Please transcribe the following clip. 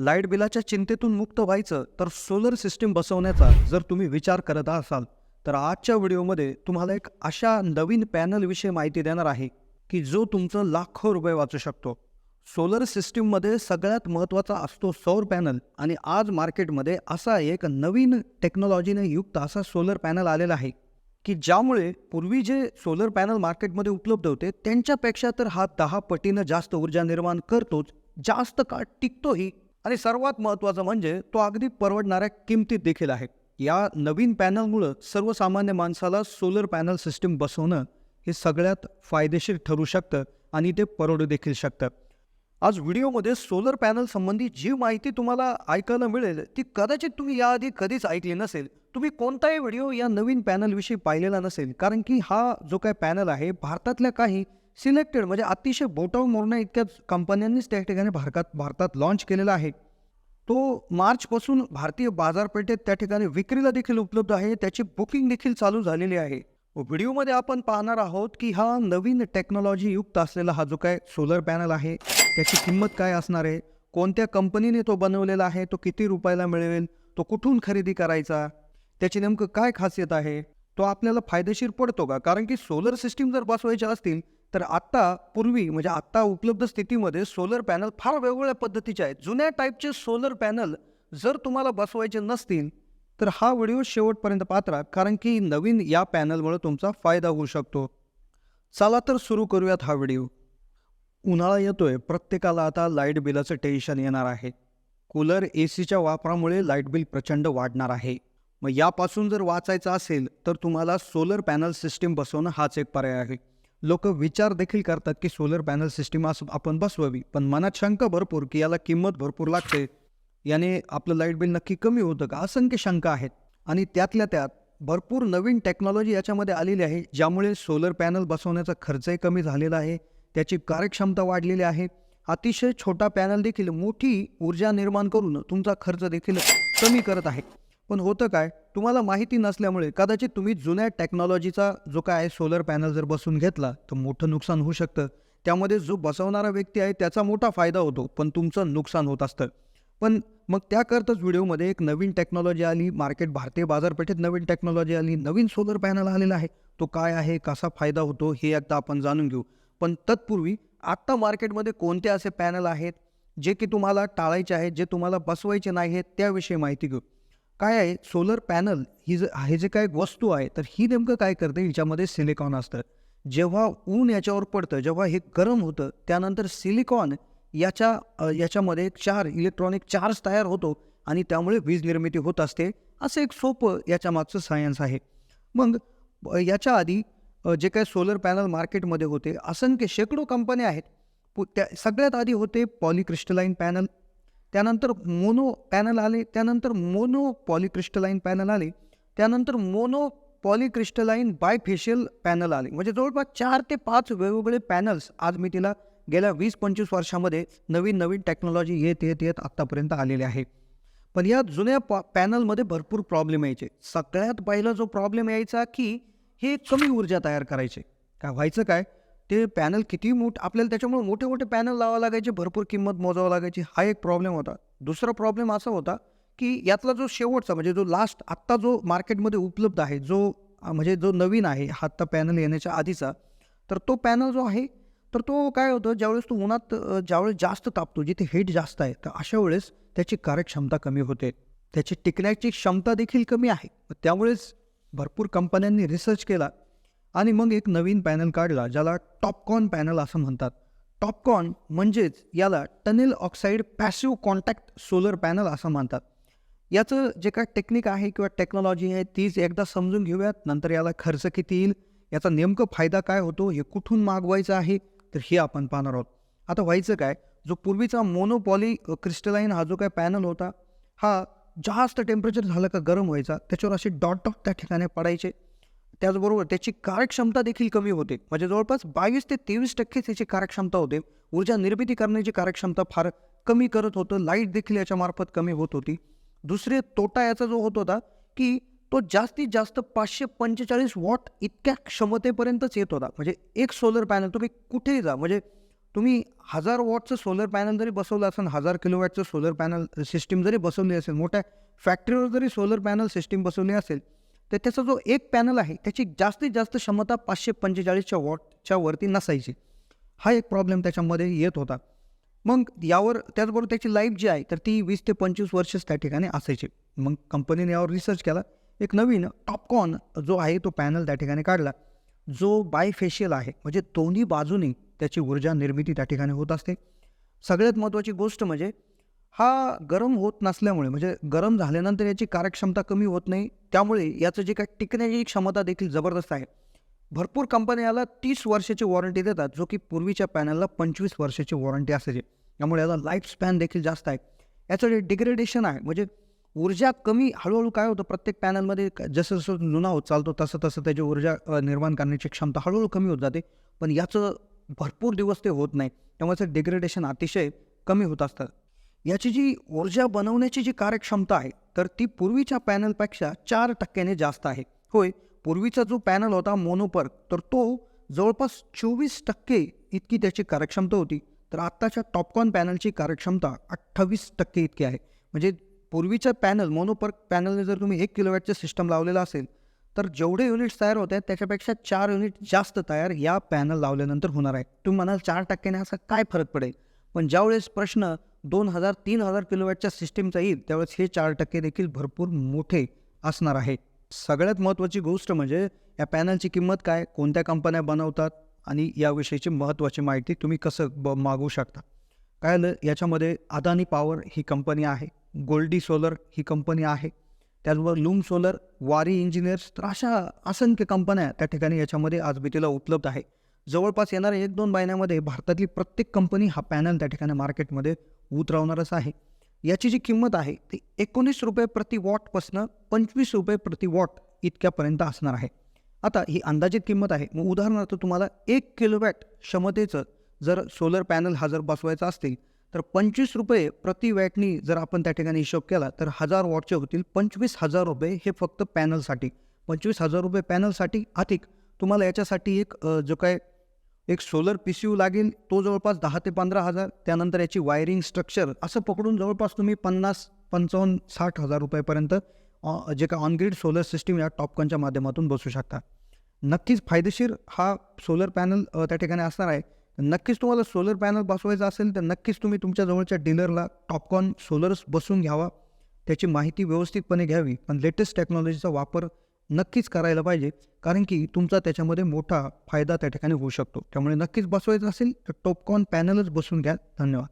Light बिलाच्या चिंतेतून मुक्त व्हायचं तर सोलर सिस्टीम बसवण्याचा जर तुम्ही विचार करत असाल तर आजच्या व्हिडिओमध्ये तुम्हाला एक अशा नवीन पॅनलविषयी माहिती देणार आहे की जो तुमचं लाखो रुपये वाचू शकतो. सोलर सिस्टीममध्ये सगळ्यात महत्त्वाचा असतो सौर पॅनल आणि आज मार्केटमध्ये असा एक नवीन टेक्नॉलॉजीने युक्त असा सोलर पॅनल आलेला आहे की ज्यामुळे पूर्वी जे सोलर पॅनल मार्केटमध्ये उपलब्ध होते त्यांच्यापेक्षा तर हा दहा पटीनं जास्त ऊर्जा निर्माण करतोच जास्त काळ टिकतोही. आणि सर्वात महत्त्वाचं म्हणजे तो अगदी परवडणाऱ्या किमतीत देखील आहे. या नवीन पॅनलमुळं सर्वसामान्य माणसाला सोलर पॅनल सिस्टीम बसवणं हे सगळ्यात फायदेशीर ठरू शकतं आणि ते परवडू देखील शकतं. आज व्हिडिओमध्ये सोलर पॅनल संबंधी जी माहिती तुम्हाला ऐकायला मिळेल ती कदाचित तुम्ही याआधी कधीच ऐकली नसेल. तुम्ही कोणताही व्हिडिओ या नवीन पॅनलविषयी पाहिलेला नसेल कारण की हा जो काय पॅनल आहे भारतातल्या काही सिलेक्टेड म्हणजे अतिशय बोटावर मोडण्या इतक्या कंपन्यांनीच त्या ठिकाणी भारतात भारतात लॉन्च केलेला आहे. तो मार्चपासून भारतीय बाजारपेठेत त्या ठिकाणी विक्रीला देखील उपलब्ध आहे. त्याची बुकिंग देखील चालू झालेली आहे. व्हिडिओमध्ये आपण पाहणार आहोत की हा नवीन टेक्नॉलॉजी युक्त असलेला हा जो काय सोलर पॅनल आहे त्याची किंमत काय असणार आहे? कोणत्या कंपनीने तो बनवलेला आहे? तो किती रुपयाला मिळेल? तो कुठून खरेदी करायचा? त्याची नेमकं काय खासियत आहे? तो आपल्याला फायदेशीर पडतो का? कारण की सोलर सिस्टीम जर बसवायच्या असतील तर आत्ता पूर्वी म्हणजे आत्ता उपलब्ध स्थितीमध्ये सोलर पॅनल फार वेगवेगळ्या पद्धतीचे आहेत. जुन्या टाईपचे सोलर पॅनल जर तुम्हाला बसवायचे नसतील तर हा व्हिडिओ शेवटपर्यंत पात्रा कारण की नवीन या पॅनलमुळे तुमचा फायदा होऊ शकतो. चला तर सुरू करूयात हा व्हिडिओ. उन्हाळा येतोय. प्रत्येकाला आता लाइट बिलाचं टेन्शन येणार आहे. कूलर ए सीच्या वापरामुळे लाइट बिल प्रचंड वाढणार आहे. मग यापासून जर वाचायचं असेल तर तुम्हाला सोलर पॅनल सिस्टीम बसवणं हाच एक पर्याय आहे. लोक विचार देखील करतात की सोलर पॅनल सिस्टीम असं आपण बसवावी. पण मनात शंका भरपूर की याला किंमत भरपूर लागते. याने आपलं लाइट बिल नक्की कमी होतं का? असंख्य शंका आहेत. आणि त्यातल्या त्यात भरपूर नवीन टेक्नॉलॉजी याच्यामध्ये आलेली आहे ज्यामुळे सोलर पॅनल बसवण्याचा खर्चही कमी झालेला आहे. त्याची कार्यक्षमता वाढलेली आहे. अतिशय छोटा पॅनल देखील मोठी ऊर्जा निर्माण करून तुमचा खर्च देखील कमी करत आहे. पण होतं काय? तुम्हाला माहिती नसल्यामुळे कदाचित तुम्ही जुन्या टेक्नॉलॉजीचा जो काय सोलर पॅनल जर बसून घेतला तर मोठं नुकसान होऊ शकतं. त्यामध्ये जो बसवणारा व्यक्ती आहे त्याचा मोठा फायदा होतो पण तुमचं नुकसान होत असतं. पण मग त्याकरताच व्हिडिओमध्ये एक नवीन टेक्नॉलॉजी आली मार्केट भारतीय बाजारपेठेत नवीन टेक्नॉलॉजी आली नवीन सोलर पॅनल आलेला आहे. तो काय आहे कसा फायदा होतो हे एकदा आपण जाणून घेऊ. पण तत्पूर्वी आत्ता मार्केटमध्ये कोणते असे पॅनल आहेत जे की तुम्हाला टाळायचे आहेत जे तुम्हाला बसवायचे नाही आहेत त्याविषयी माहिती घेऊ. काय आहे? सोलर पॅनल ही ज हे जे काय वस्तू आहे तर ही नेमकं काय करते? हिच्यामध्ये सिलिकॉन असतं. जेव्हा ऊन याच्यावर पडतं जेव्हा हे गरम होतं त्यानंतर सिलिकॉन याच्या याच्यामध्ये चार इलेक्ट्रॉनिक चार्ज तयार होतो आणि त्यामुळे वीज निर्मिती होत असते. असं एक सोपं याच्या मागचं सायन्स आहे. मग याच्या आधी जे काय सोलर पॅनल मार्केटमध्ये होते असंख्य शेकडो कंपन्या आहेत. पु- त्या सगळ्यात आधी होते पॉलिक्रिस्टलाईन पॅनल त्यानंतर मोनो पॅनल आले त्यानंतर मोनो पॉलिक्रिस्टलाईन पॅनल आले त्यानंतर मोनो पॉलिक्रिस्टलाईन बायफेशियल पॅनल आले. म्हणजे जवळपास चार ते पाच वेगवेगळे पॅनल्स आज मी तिला गेल्या वीस पंचवीस वर्षामध्ये नवीन नवीन टेक्नॉलॉजी येत येत येत आत्तापर्यंत आलेले आहे. पण या जुन्या पॉ पॅनलमध्ये भरपूर प्रॉब्लेम यायचे. सगळ्यात पहिला जो प्रॉब्लेम यायचा की हे कमी ऊर्जा तयार करायचे. काय व्हायचं काय? ते पॅनल किती मोठ आपल्याला त्याच्यामुळे मोठे मोठे पॅनल लावावं लागायचे भरपूर किंमत मोजावं लागायची. हा एक प्रॉब्लेम होता. दुसरा प्रॉब्लेम असा होता की यातला जो शेवटचा म्हणजे जो लास्ट आत्ता जो मार्केटमध्ये उपलब्ध आहे जो म्हणजे जो नवीन आहे हा आत्ता पॅनल येण्याच्या आधीचा तर तो पॅनल जो आहे तर तो काय होतं ज्यावेळेस तो उन्हात ज्यावेळेस जास्त तापतो जिथे हीट जास्त आहे तर अशा वेळेस त्याची कार्यक्षमता कमी होते. त्याची टिकण्याची क्षमता देखील कमी आहे. त्यामुळेच भरपूर कंपन्यांनी रिसर्च केला. आणि मग एक नवीन पॅनल काढला ज्याला टॉपकॉन पॅनल असं म्हणतात. टॉपकॉन म्हणजेच याला tunnel oxide passive contact solar panel असं म्हणतात. याचं जे काय टेक्निक आहे किंवा टेक्नॉलॉजी आहे तीच एकदा समजून घेऊयात. नंतर याला खर्च किती येईल याचा नेमकं फायदा काय होतो हे कुठून मागवायचं आहे तर हे आपण पाहणार आहोत. आता व्हायचं काय जो पूर्वीचा मोनोपॉली क्रिस्टलाईन हा जो काय पॅनल होता हा जास्त टेम्परेचर झालं का गरम व्हायचा त्याच्यावर असे डॉट डॉट त्या ठिकाणी पडायचे. त्याचबरोबर त्याची कार्यक्षमता देखील कमी होते. म्हणजे जवळपास बावीस ते तेवीस टक्के त्याची कार्यक्षमता होते. ऊर्जा निर्मिती करण्याची कार्यक्षमता फार कमी करत होतं. लाइट देखील याच्यामार्फत कमी होत होती. दुसरे तोटा याचा जो होत होता की तो जास्तीत जास्त पाचशे पंचेचाळीस वॉट इतक्या क्षमतेपर्यंतच येत होता. म्हणजे एक सोलर पॅनल तुम्ही कुठेही जा. म्हणजे तुम्ही हजार वॉटचं सोलर पॅनल जरी बसवलं असेल हजार किलोवॅटचं सोलर पॅनल सिस्टीम जरी बसवली असेल मोठ्या फॅक्टरीवर जरी सोलर पॅनल सिस्टीम बसवली असेल तर त्याचा जो एक पॅनल आहे त्याची जास्तीत जास्त क्षमता पाचशे पंचेचाळीसच्या वॉटच्या वरती नसायची. हा एक प्रॉब्लेम त्याच्यामध्ये येत होता. मग यावर त्याचबरोबर त्याची लाईफ जी आहे तर ती वीस ते पंचवीस वर्षच त्या ठिकाणी असायची. मग कंपनीने यावर रिसर्च केला. एक नवीन टॉपकॉन जो आहे तो पॅनल त्या ठिकाणी काढला. जो बायफेशियल आहे म्हणजे दोन्ही बाजूनी त्याची ऊर्जा निर्मिती त्या ठिकाणी होत असते. सगळ्यात महत्त्वाची गोष्ट म्हणजे हा गरम होत नसल्यामुळे म्हणजे गरम झाल्यानंतर याची कार्यक्षमता कमी होत नाही त्यामुळे याचं जे काही टिकण्याची क्षमता देखील जबरदस्त आहे. भरपूर कंपन्या याला तीस वर्षाची वॉरंटी देतात जो की पूर्वीच्या पॅनलला पंचवीस वर्षाची वॉरंटी असायची. त्यामुळे याला लाईफ स्पॅन देखील जास्त आहे. याचं जे डिग्रेडेशन आहे म्हणजे ऊर्जा कमी हळूहळू काय होतं प्रत्येक पॅनलमध्ये जसं जसं जुना होत चालतो तसं तसं त्याची ऊर्जा निर्माण करण्याची क्षमता हळूहळू कमी होत जाते. पण याचं भरपूर दिवस ते होत नाही. त्यामुळे डिग्रेडेशन अतिशय कमी होत असतं. याची जी ऊर्जा बनवण्याची जी कार्यक्षमता आहे तर ती पूर्वीच्या पॅनलपेक्षा चार टक्क्याने जास्त आहे. होय पूर्वीचा जो पॅनल होता मोनोपर्क तर तो जवळपास चोवीस टक्के इतकी त्याची कार्यक्षमता होती. तर आत्ताच्या टॉपकॉन पॅनलची कार्यक्षमता अठ्ठावीस टक्के इतकी आहे. म्हणजे पूर्वीचं पॅनल मोनोपर्क पॅनलने जर तुम्ही एक किलोवॅटचं सिस्टम लावलेलं असेल तर जेवढे युनिट्स तयार होत आहेत त्याच्यापेक्षा चार युनिट जास्त तयार या पॅनल लावल्यानंतर होणार आहे. तुम्ही म्हणाल चार टक्क्याने असा काय फरक पडेल? पण ज्यावेळेस प्रश्न दोन हजार तीन हजार किलोवॅटच्या सिस्टीमचा येईल त्यावेळेस हे चार टक्के देखील भरपूर मोठे असणार आहे. सगळ्यात महत्त्वाची गोष्ट म्हणजे या पॅनलची किंमत काय कोणत्या कंपन्या बनवतात आणि याविषयीची महत्त्वाची माहिती तुम्ही कसं ब मागवू शकता. काय आलं याच्यामध्ये अदानी पॉवर ही कंपनी आहे गोल्डी सोलर ही कंपनी आहे त्याचबरोबर लूम सोलर वारी इंजिनियर्स तर अशा असंख्य कंपन्या त्या ठिकाणी याच्यामध्ये आज भीतीला उपलब्ध आहे. जवळपास येणाऱ्या एक दोन महिन्यामध्ये भारतातली प्रत्येक कंपनी हा पॅनल त्या ठिकाणी मार्केटमध्ये उतरवणारच आहे. याची जी किंमत आहे ती एकोणीस रुपये प्रति वॉटपासनं पंचवीस रुपये प्रति वॉट इतक्यापर्यंत असणार आहे. आता ही अंदाजित किंमत आहे. मग उदाहरणार्थ तुम्हाला एक किलोवॅट क्षमतेचं जर सोलर पॅनल हा जर बसवायचा असतील तर पंचवीस रुपये प्रति वॅटनी जर आपण त्या ठिकाणी हिशोब केला तर हजार वॉटचे होतील पंचवीस हजार रुपये हे फक्त पॅनलसाठी. पंचवीस हजार रुपये पॅनलसाठी अधिक तुम्हाला याच्यासाठी एक जो काय एक सोलर पी सी यू लागेल तो जवळपास दहा ते पंधरा हजार त्यानंतर याची वायरिंग स्ट्रक्चर असं पकडून जवळपास तुम्ही पन्नास पंचावन्न साठ हजार रुपयापर्यंत जे काय ऑनग्रीड सोलर सिस्टीम या टॉपकॉनच्या माध्यमातून बसू शकता. नक्कीच फायदेशीर हा सोलर पॅनल त्या ठिकाणी असणार आहे. नक्कीच तुम्हाला सोलर पॅनल बसवायचा असेल तर नक्कीच तुम्ही तुमच्या जवळच्या डीलरला टॉपकॉन सोलर्स बसून घ्यावा. त्याची माहिती व्यवस्थितपणे घ्यावी. पण लेटेस्ट टेक्नॉलॉजीचा वापर नक्कीच करायला पाहिजे. कारण की तुमचा त्याच्यामध्ये मोठा फायदा त्या ठिकाणी होऊ शकतो. त्यामुळे नक्कीच बसवायचं असेल तर टॉपकॉन पॅनलच बसून घ्या. धन्यवाद.